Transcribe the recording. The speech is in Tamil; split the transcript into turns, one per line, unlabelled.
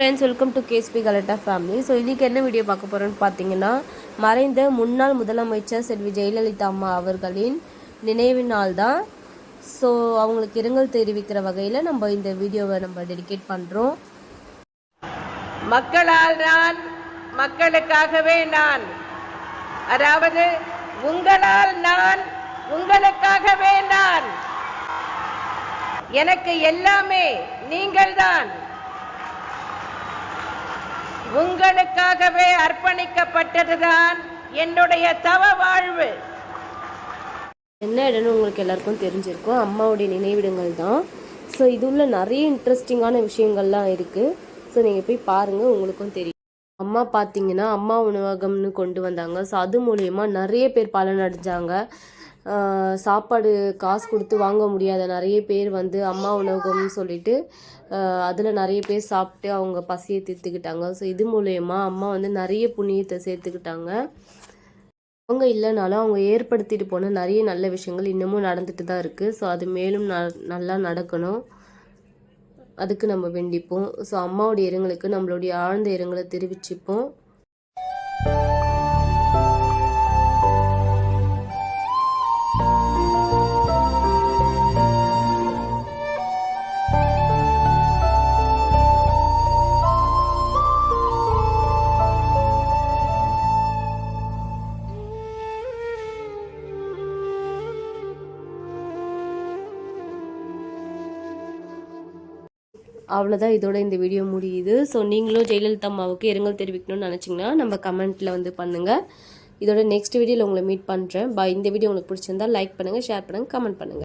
ஃப்ரெண்ட்ஸ் வெல்கம் டு கேஸ்பி கலட்டா ஃபேமிலி ஸோ இன்றைக்கி என்ன வீடியோ பார்க்க போகிறோன்னு பார்த்தீங்கன்னா மறைந்த முன்னாள் முதலமைச்சர் செல்வி ஜெயலலிதா அம்மா அவர்களின் நினைவு நாள் தான். ஸோ அவங்களுக்கு இரங்கல் தெரிவிக்கிற வகையில் நம்ம இந்த வீடியோவை நம்ம டெடிகேட் பண்ணுறோம்
மக்களால் நான் மக்களுக்காகவே நான் அதாவது உங்களால் நான் உங்களுக்காகவே நான் எனக்கு எல்லாமே நீங்கள்தான். உங்களுக்காகவே அர்ப்பணிக்கப்பட்டதுதான் என்னுடைய தவ வாழ்வு.
என்ன இடம்னு உங்களுக்கு எல்லாருக்கும் தெரிஞ்சிருக்கும். அம்மாவுடைய நினைவிடங்கள் தான். ஸோ இது உள்ள நிறைய இன்ட்ரெஸ்டிங்கான விஷயங்கள்லாம் இருக்குது ஸோ நீங்கள் போய் பாருங்கள் உங்களுக்கும் தெரியும். அம்மா பார்த்தீங்கன்னா அம்மா உணவகம்னு கொண்டு வந்தாங்க. ஸோ அது மூலயமா நிறைய பேர் பலனடைஞ்சாங்க. அடைஞ்சாங்க சாப்பாடு காசு கொடுத்து வாங்க முடியாத நிறைய பேர் வந்து அம்மா உணவகம்னு சொல்லிட்டு அதில் நிறைய பேர் சாப்பிட்டு அவங்க பசியை தீர்த்துக்கிட்டாங்க. ஸோ இது மூலயமா அம்மா வந்து நிறைய புண்ணியத்தை சேர்த்துக்கிட்டாங்க. அவங்க இல்லைனாலும் அவங்க ஏற்படுத்திட்டு போன நிறைய நல்ல விஷயங்கள் இன்னமும் நடந்துட்டு தான் இருக்குது ஸோ அது மேலும் ந நல்லா நடக்கணும். அதுக்கு நம்ம வேண்டிப்போம். ஸோ அம்மாவுடைய இரங்கலுக்கு நம்மளுடைய ஆழ்ந்த இரங்கலை தெரிவிச்சுப்போம். அவ்வளோதான் இதோட இந்த வீடியோ முடியுது. ஸோ நீங்களும் ஜெயலலிதா அம்மாவுக்கு இரங்கல் தெரிவிக்கணும்னு நினச்சிங்கன்னா நம்ம கமெண்ட்டில் வந்து பண்ணுங்கள் இதோட நெக்ஸ்ட் வீடியோவில் உங்களை மீட் பண்ணுறேன் பா இந்த வீடியோ உங்களுக்கு பிடிச்சிருந்தா லைக் பண்ணுங்கள் ஷேர் பண்ணுங்கள் கமெண்ட் பண்ணுங்கள்